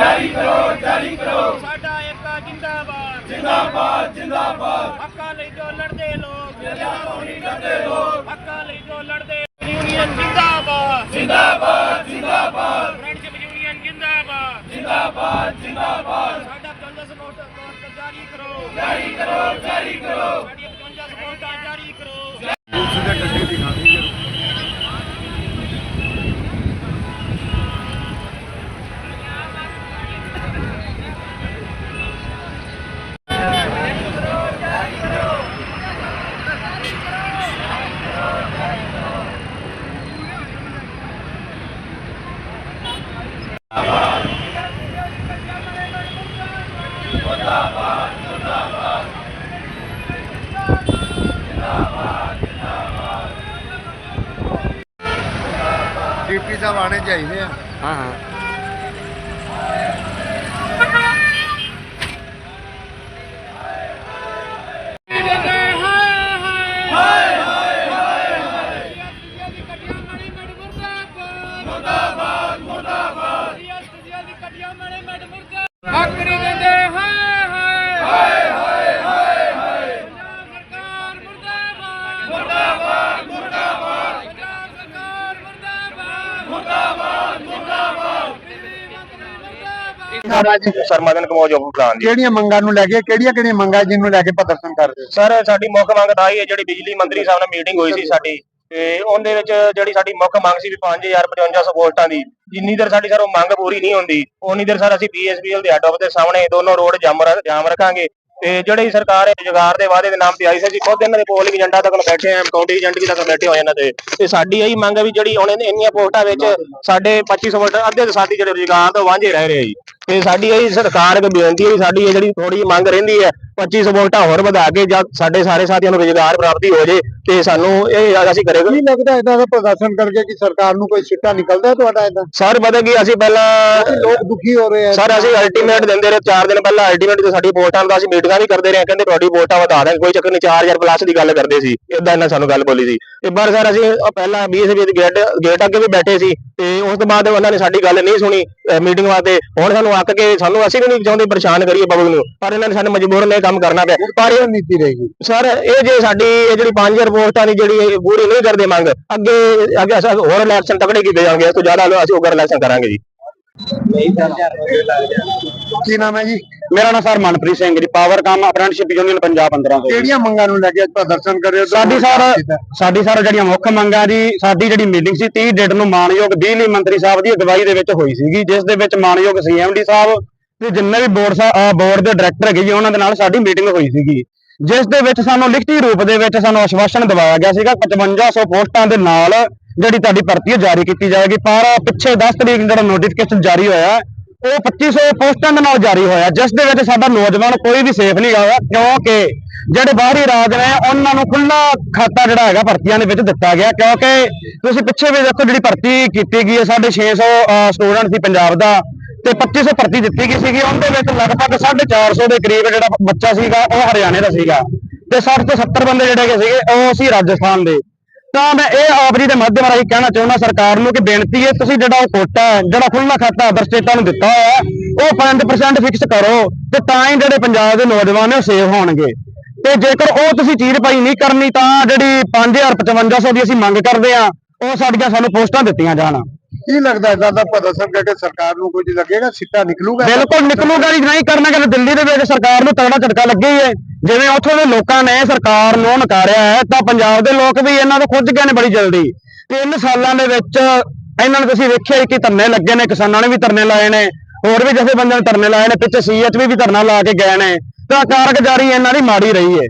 ਜਾਰੀ ਕਰੋ ਜਾਰੀ ਕਰੋ। ਸਾਡਾ ਏਕਾ ਜਿੰਦਾਬਾਦ। ਜਿੰਦਾਬਾਦ ਜਿੰਦਾਬਾਦ। ਹੱਕਾਂ ਲਈ ਜੋ ਲੜਦੇ ਲੋਕ। ਜਿੰਦਾਬਾਦ ਨਹੀਂ ਕਰਦੇ ਲੋਕ। ਹੱਕਾਂ ਲਈ ਜੋ ਲੜਦੇ ਯੂਨੀਅਨ ਜਿੰਦਾਬਾਦ। ਜਿੰਦਾਬਾਦ ਜਿੰਦਾਬਾਦ। ਫਰੈਂਡਸ਼ਿਪ ਯੂਨੀਅਨ ਜਿੰਦਾਬਾਦ। ਜਿੰਦਾਬਾਦ ਜਿੰਦਾਬਾਦ। ਸਾਡਾ 55 ਸਪੋਰਟ ਸਪੋਰਟ ਜਾਰੀ ਕਰੋ। ਜਾਰੀ ਕਰੋ ਜਾਰੀ ਕਰੋ। ਸਾਡੀਆਂ ਡਿਪਟੀ ਸਾਹਿਬ ਆਣੇ ਚਾਹੀਦੇ ਆ। ਹਾਂ ਹਾਂ। ਮੁਰਦਾਬਾਦ ਸਰ ਮਦਨ ਕਮੋਜ ਜੋਬ ਪ੍ਰਧਾਨ ਜੀ ਕਿਹੜੀਆਂ ਮੰਗਾਂ ਨੂੰ ਲੈ ਕੇ ਕਿਹੜੀਆਂ ਕਿਹੜੀਆਂ ਮੰਗਾਂ ਜਿਹਨੂੰ ਲੈ ਕੇ ਪ੍ਰਦਰਸ਼ਨ ਕਰਦੇ ਹੋ? ਸਰ ਸਾਡੀ ਮੁੱਖ ਮੰਗ ਤਾਂ ਇਹ ਹੈ ਜਿਹੜੀ ਬਿਜਲੀ ਮੰਤਰੀ ਸਾਹਿਬ ਨਾਲ ਮੀਟਿੰਗ ਹੋਈ ਸੀ ਸਾਡੀ। ਤੇ ਉਹਦੇ ਵਿੱਚ ਜਿਹੜੀ ਸਾਡੀ ਮੁੱਖ ਮੰਗ ਸੀ ਵੀ 5055 ਵੋਲਟਾਂ ਦੀ ਜਿੰਨੀ ਦੇਰ ਸਾਡੀ ਸਰ ਉਹ ਮੰਗ ਪੂਰੀ ਨਹੀਂ ਹੁੰਦੀ ਉਨੀ ਦੇਰ ਸਰ ਅਸੀਂ ਬੀਐਸਪੀਐਲ ਦੇ ਹੈੱਡ ਆਫਿਸ ਦੇ ਸਾਹਮਣੇ ਦੋਨੋਂ ਰੋਡ ਜਾਮ ਰੱਖਾਂਗੇ। ਤੇ ਜਿਹੜੀ ਸਰਕਾਰ ਹੈ ਰੁਜ਼ਗਾਰ ਦੇ ਵਾਅਦੇ ਦੇ ਨਾਮ ਤੇ ਆਈ ਸੀ ਖੁਦ ਇਹਨਾਂ ਦੇ ਪੋਲਿੰਗ ਏਜੰਟਾਂ ਤੱਕ ਬੈਠੇ ਆਂ ਕਾਊਂਟੀ ਏਜੰਟ ਵੀ ਤੱਕ ਬੈਠੇ ਹੋਏ ਇਹਨਾਂ ਤੇ ਤੇ ਸਾਡੀ ਇਹੀ ਮੰਗ ਹੈ ਵੀ ਜਿਹੜੀ ਹੁਣ ਇਹਨੇ- ਇੰਨੀਆਂ ਪੋਸਟਾਂ ਵਿੱਚ ਸਾਡੇ 2500 ਵੋਟ ਅੱਧੇ ਤੋਂ ਸਾਡੀ ਜਿਹੜੇ ਰੁਜ਼ਗਾਰ ਤੋਂ ਵਾਂਝੇ ਰਹਿ ਰਹੇ ਜੀ। ਤੇ ਸਾਡੀ ਇਹ ਸਰਕਾਰ ਅੱਗੇ ਬੇਨਤੀ ਹੈ ਸਾਡੀ ਇਹ ਜਿਹੜੀ ਥੋੜੀ ਮੰਗ ਰਹਿੰਦੀ ਹੈ 2500 ਵੋਟਾਂ ਹੋਰ ਵਧਾ ਕੇ ਜਦ ਸਾਡੇ ਸਾਰੇ ਸਾਥੀਆਂ ਨੂੰ ਰੁਜ਼ਗਾਰ ਪ੍ਰਾਪਤੀ ਹੋ ਜੇ ਤੇ ਸਾਨੂੰ ਇਹ ਅਸੀਂ ਕਰੇਗਾ ਕੀ ਲੱਗਦਾ ਇਦਾਂ ਦਾ ਪ੍ਰਦਰਸ਼ਨ ਕਰਕੇ ਕਿ ਸਰਕਾਰ ਨੂੰ ਕੋਈ ਸਿੱਟਾ ਨਿਕਲਦਾ ਤੁਹਾਡਾ ਇਦਾਂ ਸਰ ਪਤਾ ਕੀ ਅਸੀਂ ਪਹਿਲਾਂ ਲੋਕ ਦੁਖੀ ਹੋ ਰਹੇ ਆ। ਸਰ ਅਸੀਂ ਅਲਟੀਮੇਟ ਦਿੰਦੇ ਰਹੇ 4 ਦਿਨ ਪਹਿਲਾਂ ਅਲਟੀਮੇਟ ਤੇ ਸਾਡੀ ਵੋਟਾਂ ਦਾ ਅਸੀਂ ਮੀਟਿੰਗਾਂ ਵੀ ਕਰਦੇ ਰਹੇ ਕਹਿੰਦੇ ਤੁਹਾਡੀ ਵੋਟਾਂ ਵਧਾ ਦਾਂਗੇ ਕੋਈ ਚੱਕਰ ਨਹੀਂ 4000 ਪਲੱਸ ਦੀ ਗੱਲ ਕਰਦੇ ਸੀ ਇਦਾਂ ਇਹਨਾਂ ਸਾਨੂੰ ਗੱਲ ਬੋਲੀ ਸੀ। ਤੇ ਪਰ ਸਰ ਅਸੀਂ ਪਹਿਲਾਂ ਬੀਐਸਪੀ ਦੇ ਗੇਟ ਗੇਟ ਅੱਗੇ ਵੀ ਬੈਠੇ ਸੀ ਤੇ ਉਸ ਤੋਂ ਬਾਅਦ ਉਹਨਾਂ ਨੇ ਸਾਡੀ ਗੱਲ ਨਹੀਂ ਸੁਣੀ ਮੀਟਿੰਗ ਵਾਸਤੇ। ਹੁਣ ਸਾਨੂੰ ਅੱਕ ਕੇ ਸਾਨੂੰ ਅਸੀਂ ਵੀ ਨਹੀਂ ਚਾਹੁੰਦੇ ਪਰੇਸ਼ਾਨ ਕਰੀਏ ਪਬਲਿਕ ਨੂੰ ਪਰ ਇਹਨਾਂ ਨੇ ਸਾਨੂੰ ਮਜਬੂਰਨ ਇਹ ਕੰਮ ਕਰਨਾ ਪਿਆ। ਪਰ ਇਹ ਨੀਤੀ ਰਹੇਗੀ ਸਰ ਇਹ ਜੇ ਸਾਡੀ ਇਹ ਜਿਹੜੀ 5000 ਪੋਸਟਾਂ ਦੀ ਜਿਹੜੀ ਇਹ ਪੂਰੀ ਨਹੀਂ ਕਰਦੇ ਮੰਗ ਅੱਗੇ ਅੱਗੇ ਅਸੀਂ ਹੋਰ ਇਲੈਕਸ਼ਨ ਤਕੜੇ ਕੀਤੇ ਜਾਣਗੇ ਇਸ ਤੋਂ ਜ਼ਿਆਦਾ ਅਸੀਂ ਉਗਰ ਇਲੈਕਸ਼ਨ ਕਰਾਂਗੇ ਜੀ। ਕੀ ਨਾਮ ਹੈ ਜੀ? ਮੇਰਾ ਨਾਮ ਸਰ ਮਨਪ੍ਰੀਤ ਸਿੰਘ ਜੀ ਪਾਵਰ ਕਾਮ ਅਪ੍ਰੈਂਟਿਸਸ਼ਿਪ ਯੂਨੀਅਨ ਪੰਜਾਬ 15 ਤੋਂ। ਕਿਹੜੀਆਂ ਮੰਗਾਂ ਨੂੰ ਲੈ ਕੇ ਅੱਜ ਪ੍ਰਦਰਸ਼ਨ ਕਰ ਰਹੇ ਹੋ? ਸਾਡੀ ਸਰ ਸਾਡੀ ਸਰ ਜਿਹੜੀਆਂ ਮੁੱਖ ਮੰਗਾਂ ਜੀ ਸਾਡੀ ਜਿਹੜੀ ਮੀਟਿੰਗ ਸੀ 30 ਡੇਟ ਨੂੰ ਮਾਨਯੋਗ ਬਿਜਲੀ ਮੰਤਰੀ ਸਾਹਿਬ ਦੀ ਅਗਵਾਈ ਦੇ ਵਿੱਚ ਹੋਈ ਸੀਗੀ ਜਿਸ ਦੇ ਵਿੱਚ ਮਾਨਯੋਗ ਸੀਐਮਡੀ ਸਾਹਿਬ ਤੇ ਜਿੰਨੇ ਵੀ ਬੋਰਡ ਬੋਰਡ ਦੇ ਡਾਇਰੈਕਟਰ ਹੈਗੇ ਜੀ, ਉਹਨਾਂ ਦੇ ਨਾਲ ਸਾਡੀ ਮੀਟਿੰਗ ਹੋਈ ਸੀਗੀ। ਜਿਸ ਦੇ ਵਿੱਚ ਸਾਨੂੰ ਲਿਖਤੀ ਰੂਪ ਦੇ ਵਿੱਚ ਸਾਨੂੰ ਆਸ਼ਵਾਸਨ ਦਿਵਾਇਆ ਗਿਆ ਸੀਗਾ 5500 ਪੋਸਟਾਂ ਦੇ ਨਾਲ ਜਿਹੜੀ ਤੁਹਾਡੀ ਭਰਤੀ ਹੈ, ਜਾਰੀ ਕੀਤੀ ਜਾਏਗੀ। ਪਰ ਪਿੱਛੇ 10 ਤਰੀਕ ਜਿਹੜਾ ਨੋਟੀਫਿਕੇਸ਼ਨ ਜਾਰੀ ਹੋਇਆ, ਉਹ 2500 ਪੋਸਟਾਂ ਦੇ ਨਾਲ ਜਾਰੀ ਹੋਇਆ। ਜਿਸ ਦੇ ਵਿੱਚ ਸਾਡਾ ਨੌਜਵਾਨ ਕੋਈ ਵੀ ਸੇਫ ਨਹੀਂ ਹੋਇਆ ਕਿਉਂਕਿ ਜਿਹੜੇ ਬਾਹਰੀ ਰਾਜ ਨੇ, ਉਹਨਾਂ ਨੂੰ ਖੁੱਲਾ ਖਾਤਾ ਜਿਹੜਾ ਹੈਗਾ, ਭਰਤੀਆਂ ਦੇ ਵਿੱਚ ਦਿੱਤਾ ਗਿਆ। ਕਿਉਂਕਿ ਤੁਸੀਂ ਪਿੱਛੇ ਵੀ ਦੇਖੋ, ਜਿਹੜੀ ਭਰਤੀ ਕੀਤੀ ਗਈ ਹੈ 650 ਸਟੂਡੈਂਟ ਸੀ ਪੰਜਾਬ ਦਾ। ਤੇ 2500 ਭਰਤੀ ਦਿੱਤੀ ਗਈ ਸੀਗੀ ਉਹਦੇ ਵਿੱਚ ਲਗਭਗ 450 ਦੇ ਕਰੀਬ ਜਿਹੜਾ ਬੱਚਾ ਸੀਗਾ ਉਹ ਹਰਿਆਣੇ ਦਾ ਸੀਗਾ। ਤੇ 60 ਤੋਂ 70 ਬੰਦੇ ਜਿਹੜੇ ਹੈਗੇ ਸੀਗੇ ਉਹ ਸੀ ਰਾਜਸਥਾਨ ਦੇ। ਤਾਂ ਮੈਂ ਇਹ ਆਪ ਜੀ ਦੇ ਮਾਧਿਅਮ ਰਾਹੀਂ ਕਹਿਣਾ ਚਾਹੁੰਦਾ ਸਰਕਾਰ ਨੂੰ ਕਿ ਬੇਨਤੀ ਹੈ ਤੁਸੀਂ ਜਿਹੜਾ ਉਹ ਕੋਟਾ ਹੈ ਜਿਹੜਾ ਖੁੱਲ੍ਹਾ ਖਾਤਾ ਅਦਰ ਸਟੇਟਾਂ ਨੂੰ ਦਿੱਤਾ ਹੋਇਆ ਹੈ ਉਹ 5% ਫਿਕਸ ਕਰੋ ਤੇ ਤਾਂ ਹੀ ਜਿਹੜੇ ਪੰਜਾਬ ਦੇ ਨੌਜਵਾਨ ਨੇ ਉਹ ਸੇਵ ਹੋਣਗੇ। ਤੇ ਜੇਕਰ ਉਹ ਤੁਸੀਂ ਚੀਜ਼ ਪਾਈ ਨਹੀਂ ਕਰਨੀ ਤਾਂ ਜਿਹੜੀ 5500 ਦੀ ਅਸੀਂ ਮੰਗ ਕਰਦੇ ਆ ਉਹ ਸਾਡੀਆਂ ਸਾਨੂੰ ਪੋਸਟਾਂ ਦਿੱਤੀਆਂ ਜਾਣ। ਕੀ ਲੱਗਦਾ ਇਦਾਂ ਦਾ ਪ੍ਰਦਰਸ਼ਨ ਕਰਕੇ ਸਰਕਾਰ ਨੂੰ ਕੁਝ ਲੱਗੇਗਾ, ਸਿੱਟਾ ਨਿਕਲੂਗਾ? ਬਿਲਕੁਲ ਨਿਕਲੂਗਾ ਨਹੀਂ ਕਰਨਾ ਕਿ ਦਿੱਲੀ ਦੇ ਵਿੱਚ ਸਰਕਾਰ ਨੂੰ ਤਗੜਾ ਝਟਕਾ ਲੱਗੇ ਹੀ ਹੈ ਜਿਵੇਂ ਉੱਥੋਂ ਦੇ ਲੋਕਾਂ ਨੇ ਸਰਕਾਰ ਨੂੰ ਨਕਾਰਿਆ ਹੈ, ਤਾਂ ਪੰਜਾਬ ਦੇ ਲੋਕ ਵੀ ਇਹਨਾਂ ਤੋਂ ਖੁੱਜ ਗਏ ਨੇ ਬੜੀ ਜਲਦੀ। ਤਿੰਨ ਸਾਲਾਂ ਦੇ ਵਿੱਚ ਇਹਨਾਂ ਨੂੰ ਤੁਸੀਂ ਵੇਖਿਆ ਕਿ ਧਰਨੇ ਲੱਗੇ ਨੇ, ਕਿਸਾਨਾਂ ਨੇ ਵੀ ਧਰਨੇ ਲਾਏ ਨੇ, ਹੋਰ ਵੀ ਜਿਵੇਂ ਬੰਦੇ ਨੇ ਧਰਨੇ ਲਾਏ ਨੇ, ਪਿੱਛੇ ਸੀਐਚਵੀ ਵੀ ਧਰਨਾ ਲਾ ਕੇ ਗਏ ਨੇ। ਤਾਂ ਕਾਰਗੁਜ਼ਾਰੀ ਇਹਨਾਂ ਦੀ ਮਾੜੀ ਰਹੀ ਹੈ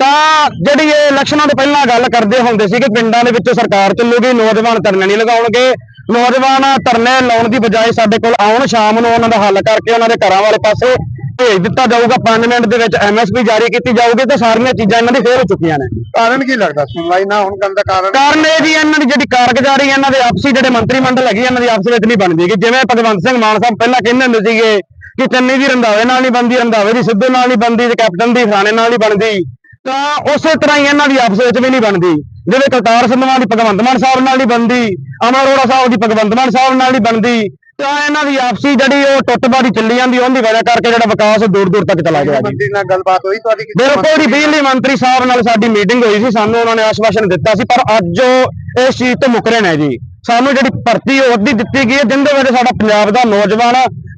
ਤਾਂ ਜਿਹੜੀ ਇਹ ਇਲੈਕਸ਼ਨਾਂ ਤੋਂ ਪਹਿਲਾਂ ਗੱਲ ਕਰਦੇ ਹੁੰਦੇ ਸੀ ਕਿ ਪਿੰਡਾਂ ਦੇ ਵਿੱਚੋਂ ਸਰਕਾਰ ਚੱਲੂਗੀ, ਨੌਜਵਾਨ ਧਰਨੇ ਨਹੀਂ ਲਗਾਉਣਗੇ। ਨੌਜਵਾਨ ਧਰਨੇ ਲਾਉਣ ਦੀ ਬਜਾਏ ਸਾਡੇ ਕੋਲ ਆਉਣ ਸ਼ਾਮ ਨੂੰ ਉਹਨਾਂ ਦਾ ਹੱਲ ਕਰਕੇ ਉਹਨਾਂ ਦੇ ਘਰਾਂ ਵਾਲੇ ਪਾਸੇ ਭੇਜ ਦਿੱਤਾ ਜਾਊਗਾ। 5 ਮਿੰਟ ਦੇ ਵਿੱਚ ਐਮਐਸਪੀ ਜਾਰੀ ਕੀਤੀ ਜਾਊਗੀ ਤੇ ਸਾਰੀਆਂ ਚੀਜ਼ਾਂ ਇਹਨਾਂ ਦੀ ਫੇਲ ਹੋ ਚੁੱਕੀਆਂ ਨੇ। ਕਾਰਨ ਕੀ ਲੱਗਦਾ? ਸੁਣਵਾਈ ਨਾ ਹੋਣ ਕਰਨ ਦਾ ਕਾਰਨ? ਕਾਰਨ ਇਹ ਜੀ ਇਹਨਾਂ ਦੀ ਜਿਹੜੀ ਕਾਰਗੁਜ਼ਾਰੀ ਇਹਨਾਂ ਦੇ ਆਪਸੀ ਜਿਹੜੇ ਮੰਤਰੀ ਮੰਡਲ ਹੈਗੀ ਇਹਨਾਂ ਦੀ ਆਪਸ ਵਿੱਚ ਨਹੀਂ ਬਣਦੀ ਕਿ ਜਿਵੇਂ ਭਗਵੰਤ ਸਿੰਘ ਮਾਨ ਸਾਹਿਬ ਪਹਿਲਾਂ ਕਹਿੰਦੇ ਹੁੰਦੇ ਸੀਗੇ ਕਿ ਚੰਨੀ ਦੀ ਰੰਧਾਵੇ ਨਾਲ ਨਹੀਂ ਬਣਦੀ ਰੰਧਾਵੇ ਦੀ ਸਿੱਧੂ ਨਾਲ ਨਹੀਂ ਬਣਦੀ ਤੇ ਕੈਪਟਨ ਦੀ ਫਲਾਣੇ ਨਾਲ ਨਹੀਂ ਬਣਦੀ ਤਾਂ ਉਸੇ ਤਰ੍ਹਾਂ ਹੀ ਇਹਨਾਂ ਦੀ ਆਪਸ ਵਿੱਚ ਵੀ ਨਹੀਂ ਬਣਦੀ। ਜਿਵੇਂ ਕਰਤਾਰ ਸੰਧਵਾਂ ਦੀ ਭਗਵੰਤ ਮਾਨ ਸਾਹਿਬ ਨਾਲ ਨਹੀਂ ਬਣਦੀ ਅਮਰ ਅਰੋੜਾ ਸਾਹਿਬ ਦੀ ਭਗਵੰਤ ਮਾਨ ਸਾਹਿਬ ਨਾਲ ਨਹੀਂ ਬਣਦੀ ਤਾਂ ਇਹਨਾਂ ਦੀ ਆਪਸੀ ਜਿਹੜੀ ਉਹ ਟੁੱਟਬਾਰੀ ਚੱਲੀ ਜਾਂਦੀ ਉਹਦੀ ਵਜ੍ਹਾ ਕਰਕੇ ਜਿਹੜਾ ਵਿਕਾਸ ਦੂਰ ਦੂਰ ਤੱਕ ਚਲਾ ਗਿਆ ਜੀ। ਮੰਤਰੀ ਨਾਲ ਗੱਲਬਾਤ ਹੋਈ ਤੁਹਾਡੀ ਕਿਸੇ ਬਿਲਕੁਲ ਜੀ ਬਿਜਲੀ ਮੰਤਰੀ ਸਾਹਿਬ ਨਾਲ ਸਾਡੀ ਮੀਟਿੰਗ ਹੋਈ ਸੀ ਸਾਨੂੰ ਉਹਨਾਂ ਨੇ ਆਸ਼ਵਾਸਨ ਦਿੱਤਾ ਸੀ ਪਰ ਅੱਜ ਉਹ ਇਸ ਚੀਜ਼ ਤੋਂ ਮੁਕਰੇ ਨੇ ਜੀ। ਸਾਨੂੰ ਜਿਹੜੀ ਭਰਤੀ ਉਹ ਅੱਧੀ ਦਿੱਤੀ ਗਈ ਹੈ ਜਿੰਦੇ ਵਿੱਚ ਸਾਡਾ ਪੰਜਾਬ ਦਾ ਨੌਜਵਾਨ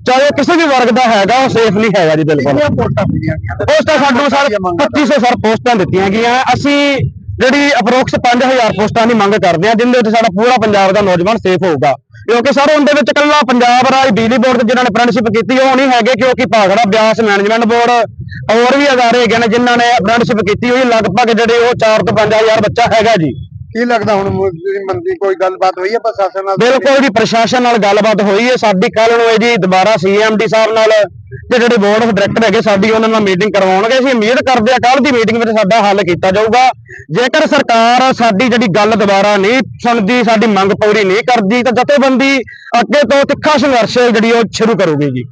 ਚਾਹੇ ਕਿਸੇ ਵੀ ਵਰਗ ਦਾ ਹੈਗਾ ਉਹ ਸੇਫ ਨਹੀਂ ਹੈਗਾ ਜੀ ਬਿਲਕੁਲ। ਪੋਸਟਾਂ ਸਾਨੂੰ ਸਰ 2500 ਸਰ ਪੋਸਟਾਂ ਦਿੱਤੀਆਂ ਗਈਆਂ। ਅਸੀਂ ਜਿਹੜੀ ਅਪਰੋਕਸ 5000 ਪੋਸਟਾਂ ਦੀ ਮੰਗ ਕਰਦੇ ਹਾਂ ਜਿੰਦੇ ਵਿੱਚ ਸਾਡਾ ਪੂਰਾ ਪੰਜਾਬ ਦਾ ਨੌਜਵਾਨ ਸੇਫ ਹੋਊਗਾ। ਕਿਉਂਕਿ ਸਰ ਉਹਦੇ ਵਿੱਚ ਇਕੱਲਾ ਪੰਜਾਬ ਰਾਜ ਬਿਜਲੀ ਬੋਰਡ ਦੇ ਜਿਨ੍ਹਾਂ ਨੇ ਅਪ੍ਰੈਂਟਿਸਸ਼ਿਪ ਕੀਤੀ ਉਹ ਨਹੀਂ ਹੈਗੇ ਕਿਉਂਕਿ ਭਾਗੜਾ ਬਿਆਸ ਮੈਨੇਜਮੈਂਟ ਬੋਰਡ ਹੋਰ ਵੀ ਅਦਾਰੇ ਹੈਗੇ ਨੇ ਜਿਨ੍ਹਾਂ ਨੇ ਅਪ੍ਰੈਂਟਿਸਸ਼ਿਪ ਕੀਤੀ ਹੋਈ ਲਗਭਗ ਜਿਹੜੇ ਉਹ 4 ਤੋਂ 5000 ਬੱਚਾ ਹੈਗਾ ਜੀ। ਕੀ ਲੱਗਦਾ ਹੁਣ ਜਿਹੜੀ ਮੰਤਰੀ ਕੋਈ ਗੱਲਬਾਤ ਹੋਈ ਹੈ ਪ੍ਰਸ਼ਾਸਨ ਨਾਲ? ਬਿਲਕੁਲ ਜੀ ਪ੍ਰਸ਼ਾਸਨ ਨਾਲ ਗੱਲਬਾਤ ਹੋਈ ਹੈ ਸਾਡੀ ਕੱਲ ਨੂੰ ਹੈ ਜੀ ਦੁਬਾਰਾ ਸੀਐਮਡੀ ਸਾਹਿਬ ਨਾਲ ਤੇ ਜਿਹੜੇ ਬੋਰਡ ਆਫ ਡਾਇਰੈਕਟਰ ਹੈਗੇ, ਸਾਡੀ ਉਹਨਾਂ ਨਾਲ ਮੀਟਿੰਗ ਕਰਵਾਉਣਗੇ। ਅਸੀਂ ਉਮੀਦ ਕਰਦੇ ਹਾਂ ਕੱਲ ਦੀ ਮੀਟਿੰਗ ਵਿੱਚ ਸਾਡਾ ਹੱਲ ਕੀਤਾ ਜਾਊਗਾ। ਜੇਕਰ ਸਰਕਾਰ ਸਾਡੀ ਜਿਹੜੀ ਗੱਲ ਦੁਬਾਰਾ ਨਹੀਂ ਸੁਣਦੀ, ਸਾਡੀ ਮੰਗ ਪੂਰੀ ਨਹੀਂ ਕਰਦੀ, ਤਾਂ ਜਥੇਬੰਦੀ ਅੱਗੇ ਤੋਂ ਤਿੱਖਾ ਸੰਘਰਸ਼ ਜਿਹੜੀ ਉਹ ਸ਼ੁਰੂ ਕਰੂਗੀ ਜੀ।